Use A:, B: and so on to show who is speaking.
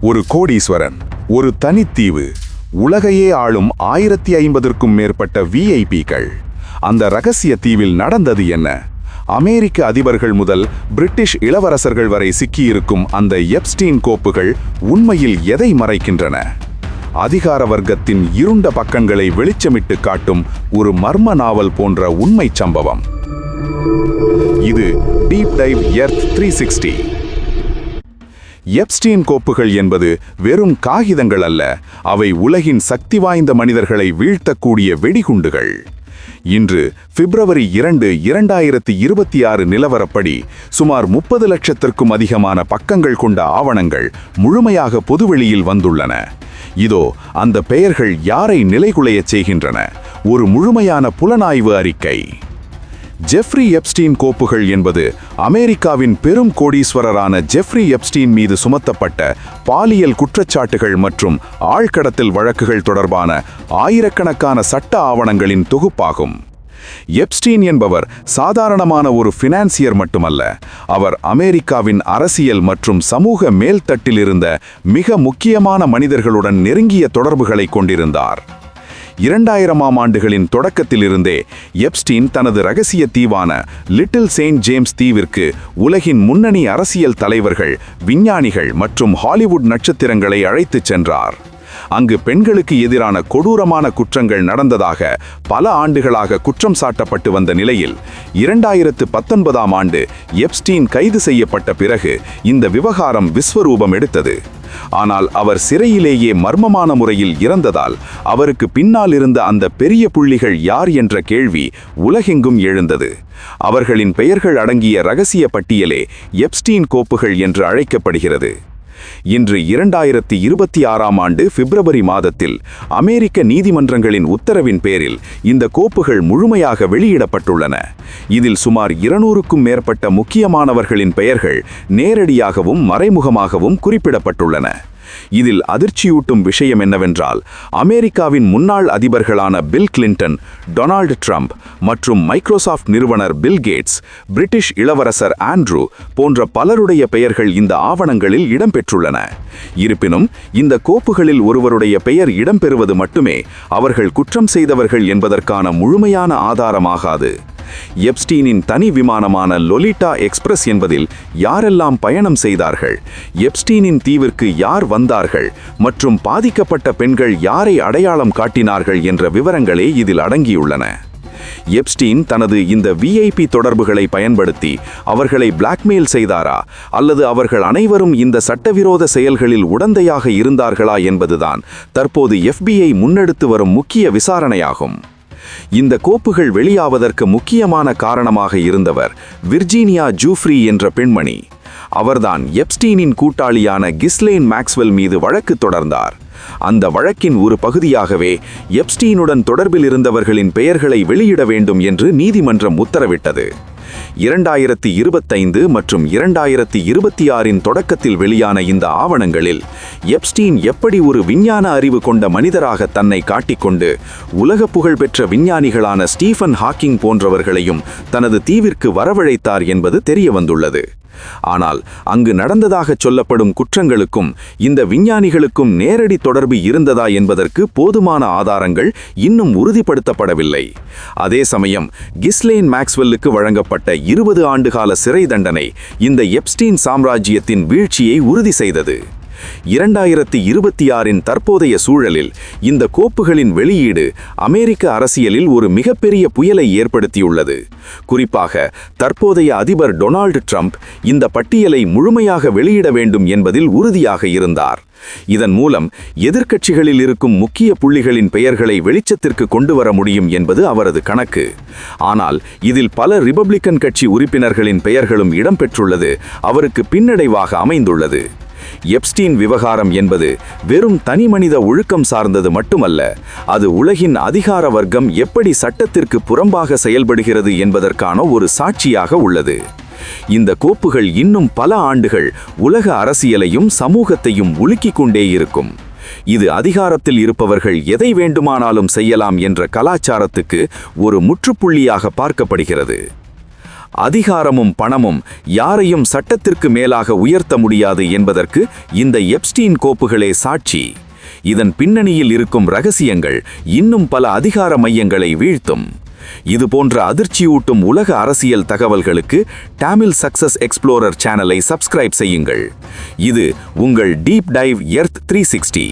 A: ஒரு கோடீஸ்வரன் ஒரு தனித்தீவு. உலகையே ஆளும் ஆயிரத்தி ஐம்பதற்கும் மேற்பட்ட விஐபிக்கள் அந்த ரகசிய தீவில் நடந்தது என்ன? அமெரிக்க அதிபர்கள் முதல் பிரிட்டிஷ் இளவரசர்கள் வரை சிக்கியிருக்கும் அந்த எப்ஸ்டீன் கோப்புகள் உண்மையில் எதை மறைக்கின்றன? அதிகார வர்க்கத்தின் இருண்ட பக்கங்களை வெளிச்சமிட்டு காட்டும் ஒரு மர்ம நாவல் போன்ற உண்மைச் சம்பவம். இது deep dive earth three sixty. Epstein கோப்புகள் என்பது வெறும் காகிதங்கள் அல்ல அவை உலகின் சக்தி வாய்ந்த மனிதர்களை வீழ்த்தக்கூடிய வெடிகுண்டுகள். இன்று பிப்ரவரி இரண்டு இரண்டாயிரத்தி இருபத்தி ஆறு நிலவரப்படி சுமார் முப்பது லட்சத்திற்கும் அதிகமான பக்கங்கள் கொண்ட ஆவணங்கள் முழுமையாக பொதுவெளியில் வந்துள்ளன. இதோ அந்த பெயர்கள் யாரை நிலைகுலையச் செய்கின்றன? ஒரு முழுமையான புலனாய்வு அறிக்கை. ஜெஃப்ரி எப்ஸ்டீன் கோப்புகள் என்பது அமெரிக்காவின் பெரும் கோடீஸ்வரரான ஜெஃப்ரி எப்ஸ்டீன் மீது சுமத்தப்பட்ட பாலியல் குற்றச்சாட்டுகள் மற்றும் ஆழ்கடத்தல் வழக்குகள் தொடர்பான ஆயிரக்கணக்கான சட்ட ஆவணங்களின் தொகுப்பாகும். எப்ஸ்டீன் என்பவர் சாதாரணமான ஒரு ஃபினான்சியர் மட்டுமல்ல அவர் அமெரிக்காவின் அரசியல் மற்றும் சமூக மேல்தட்டில் இருந்த மிக முக்கியமான மனிதர்களுடன் நெருங்கிய தொடர்புகளை கொண்டிருந்தார். இரண்டாயிரமாம் ஆண்டுகளின் தொடக்கத்திலிருந்தே எப்ஸ்டீன் தனது ரகசிய தீவான லிட்டில் செயின்ட் ஜேம்ஸ் தீவிற்கு உலகின் முன்னணி அரசியல் தலைவர்கள் விஞ்ஞானிகள் மற்றும் ஹாலிவுட் நட்சத்திரங்களை அழைத்துச் சென்றார். அங்கு பெண்களுக்கு எதிரான கொடூரமான குற்றங்கள் நடந்ததாக பல ஆண்டுகளாக குற்றம் சாட்டப்பட்டு வந்த நிலையில் இரண்டாயிரத்து பத்தொன்பதாம் ஆண்டு எப்ஸ்டீன் கைது செய்யப்பட்ட பிறகு இந்த விவகாரம் விஸ்வரூபம் எடுத்தது. ஆனால் அவர் சிறையிலேயே மர்மமான முறையில் இறந்ததால் அவருக்கு பின்னால் இருந்த அந்த பெரிய புள்ளிகள் யார் என்ற கேள்வி உலகெங்கும் எழுந்தது. அவர்களின் பெயர்கள் அடங்கிய ரகசிய பட்டியலே எப்ஸ்டீன் கோப்புகள் என்று அழைக்கப்படுகிறது. இன்று இரண்டாயிரத்தி இருபத்தி ஆறாம் ஆண்டு பிப்ரவரி மாதத்தில் அமெரிக்க நீதிமன்றங்களின் உத்தரவின் பேரில் இந்த கோப்புகள் முழுமையாக வெளியிடப்பட்டுள்ளன. இதில் சுமார் இருநூறுக்கும் மேற்பட்ட முக்கியமானவர்களின் பெயர்கள் நேரடியாகவும் மறைமுகமாகவும் குறிப்பிடப்பட்டுள்ளன. இதில் அதிர்ச்சியூட்டும் விஷயம் என்னவென்றால் அமெரிக்காவின் முன்னாள் அதிபர்களான பில் கிளின்டன் டொனால்டு ட்ரம்ப் மற்றும் மைக்ரோசாஃப்ட் நிறுவனர் பில் கேட்ஸ் பிரிட்டிஷ் இளவரசர் ஆண்ட்ரூ போன்ற பலருடைய பெயர்கள் இந்த ஆவணங்களில் இடம்பெற்றுள்ளன. இருப்பினும் இந்த கோப்புகளில் ஒருவருடைய பெயர் இடம்பெறுவது மட்டுமே அவர்கள் குற்றம் செய்தவர்கள் என்பதற்கான முழுமையான ஆதாரமாகாது. எப்ஸ்டீனின் தனி விமானமான லொலிட்டா எக்ஸ்பிரஸ் என்பதில் யாரெல்லாம் பயணம் செய்தார்கள்? எப்ஸ்டீனின் தீவிற்கு யார் வந்தார்கள்? மற்றும் பாதிக்கப்பட்ட பெண்கள் யாரை அடையாளம் காட்டினார்கள் என்ற விவரங்களே இதில் அடங்கியுள்ளன. எப்ஸ்டீன் தனது இந்த விஐபி தொடர்புகளை பயன்படுத்தி அவர்களை பிளாக்மெயில் செய்தாரா? அல்லது அவர்கள் அனைவரும் இந்த சட்டவிரோத செயல்களில் உடந்தையாக இருந்தார்களா என்பதுதான் தற்போது எஃபிஐ முன்னெடுத்து வரும் முக்கிய விசாரணையாகும். இந்த கோப்புகள் வெளியாவதற்கு முக்கியமான காரணமாக இருந்தவர் விர்ஜீனியா ஜூஃப்ரி என்ற பெண்மணி. அவர்தான் எப்ஸ்டீனின் கூட்டாளியான கிஸ்லேன் மேக்ஸ்வெல் மீது வழக்கு தொடர்ந்தார். அந்த வழக்கின் ஒரு பகுதியாகவே எப்ஸ்டீனுடன் தொடர்பில் இருந்தவர்களின் பெயர்களை வெளியிட வேண்டும் என்று நீதிமன்றம் உத்தரவிட்டது. இரண்டாயிரத்தி இருபத்தைந்து மற்றும் இரண்டாயிரத்தி இருபத்தி ஆறின் தொடக்கத்தில் வெளியான இந்த ஆவணங்களில் எப்ஸ்டீன் எப்படி ஒரு விஞ்ஞான அறிவு கொண்ட மனிதராக தன்னை காட்டிக்கொண்டு உலக புகழ்பெற்ற விஞ்ஞானிகளான ஸ்டீஃபன் ஹாக்கிங் போன்றவர்களையும் தனது தீவிற்கு வரவழைத்தார் என்பது தெரிய வந்துள்ளது ஆனால் அங்கு நடந்ததாக சொல்லப்படும் குற்றங்களுக்கும் இந்த விஞ்ஞானிகளுக்கும் நேரடி தொடர்பு இருந்ததா என்பதற்கு போதுமான ஆதாரங்கள் இன்னும் உறுதிப்படுத்தப்படவில்லை. அதே சமயம் கிஸ்லேன் மேக்ஸ்வெல்லுக்கு வழங்கப்பட்ட இருபது ஆண்டுகால சிறை தண்டனை இந்த எப்ஸ்டீன் சாம்ராஜ்யத்தின் வீழ்ச்சியை உறுதி செய்தது. இரண்டாயிரத்தி இருபத்தி ஆறின் தற்போதைய சூழலில் இந்த கோப்புகளின் வெளியீடு அமெரிக்க அரசியலில் ஒரு மிகப்பெரிய புயலை ஏற்படுத்தியுள்ளது. குறிப்பாக தற்போதைய அதிபர் டொனால்டு ட்ரம்ப் இந்த பட்டியலை முழுமையாக வெளியிட வேண்டும் என்பதில் உறுதியாக இருந்தார். இதன் மூலம் எதிர்க்கட்சிகளில் இருக்கும் முக்கிய புள்ளிகளின் பெயர்களை வெளிச்சத்திற்கு கொண்டு வர முடியும் என்பது அவரது கணக்கு. ஆனால் இதில் பல ரிபப்ளிக்கன் கட்சி உறுப்பினர்களின் பெயர்களும் இடம்பெற்றுள்ளது அவருக்கு பின்னடைவாக அமைந்துள்ளது. எப்ஸ்டீன் விவகாரம் என்பது வெறும் தனிமனித ஒழுக்கம் சார்ந்தது மட்டுமல்ல அது உலகின் அதிகார வர்க்கம் எப்படி சட்டத்திற்கு புறம்பாக செயல்படுகிறது என்பதற்கான ஒரு சாட்சியாக உள்ளது. இந்த கோப்புகள் இன்னும் பல ஆண்டுகள் உலக அரசியலையும் சமூகத்தையும் உலுக்கிக் கொண்டே இருக்கும். இது அதிகாரத்தில் இருப்பவர்கள் எதை வேண்டுமானாலும் செய்யலாம் என்ற கலாச்சாரத்துக்கு ஒரு முற்றுப்புள்ளியாக பார்க்கப்படுகிறது. அதிகாரமும் பணமும் யாரையும் சட்டத்திற்கு மேலாக உயர்த்த முடியாது என்பதற்கு இந்த எப்ஸ்டீன் கோப்புகளே சாட்சி. இதன் பின்னணியில் இருக்கும் ரகசியங்கள் இன்னும் பல அதிகார மையங்களை வீழ்த்தும். இது போன்ற அதிர்ச்சியூட்டும் உலக அரசியல் தகவல்களுக்கு டாமில் சக்சஸ் எக்ஸ்ப்ளோரர் சேனலை சப்ஸ்கிரைப் செய்யுங்கள். இது உங்கள் deep dive earth three sixty